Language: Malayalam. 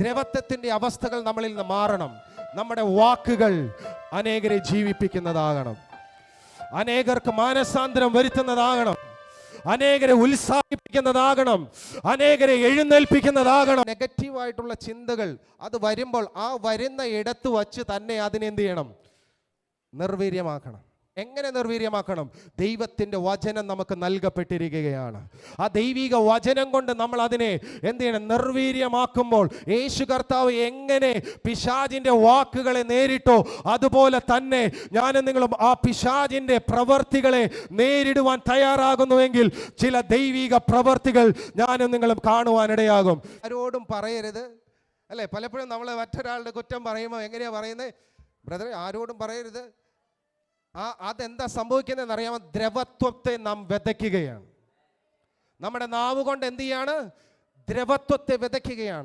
ദ്രവത്വത്തിന്റെ അവസ്ഥകൾ നമ്മളിൽ നിന്ന് മാറണം. നമ്മുടെ വാക്കുകൾ അനേകരെ ജീവിപ്പിക്കുന്നതാകണം. അനേകർക്ക് മാനസാന്തരം വരുത്തുന്നതാകണം. അനേകരെ ഉത്സാഹിപ്പിക്കുന്നതാകണം. അനേകരെ എഴുന്നേൽപ്പിക്കുന്നതാകണം. നെഗറ്റീവായിട്ടുള്ള ചിന്തകൾ അത് വരുമ്പോൾ ആ വരുന്ന ഇടത്ത് വച്ച് തന്നെ അതിനെന്ത് ചെയ്യണം? നിർവീര്യമാക്കണം. എങ്ങനെ നിർവീര്യമാക്കണം? ദൈവത്തിന്റെ വചനം നമുക്ക് നൽകപ്പെട്ടിരിക്കുകയാണ്. ആ ദൈവിക വചനം കൊണ്ട് നമ്മൾ അതിനെ എന്ത് ചെയ്യണം? നിർവീര്യമാക്കുമ്പോൾ യേശു കർത്താവ് എങ്ങനെ പിശാജിന്റെ വാക്കുകളെ നേരിട്ടോ അതുപോലെ തന്നെ ഞാനും നിങ്ങളും ആ പിശാജിന്റെ പ്രവർത്തികളെ നേരിടുവാൻ തയ്യാറാകുന്നുവെങ്കിൽ ചില ദൈവിക പ്രവർത്തികൾ ഞാനും നിങ്ങളും കാണുവാനിടയാകും. ആരോടും പറയരുത്. അല്ലേ? പലപ്പോഴും നമ്മൾ മറ്റൊരാളുടെ കുറ്റം പറയുമ്പോൾ എങ്ങനെയാണ് പറയുന്നത്? ബ്രദറെ ആരോടും പറയരുത്. ആ അതെന്താ സംഭവിക്കുന്നതെന്ന് അറിയാമോ ദ്രവത്വത്തെ നാം വിതയ്ക്കുകയാണ്. നമ്മുടെ നാവ് കൊണ്ട് എന്ത് ചെയ്യാണ്? ദ്രവത്വത്തെ വിതയ്ക്കുകയാണ്.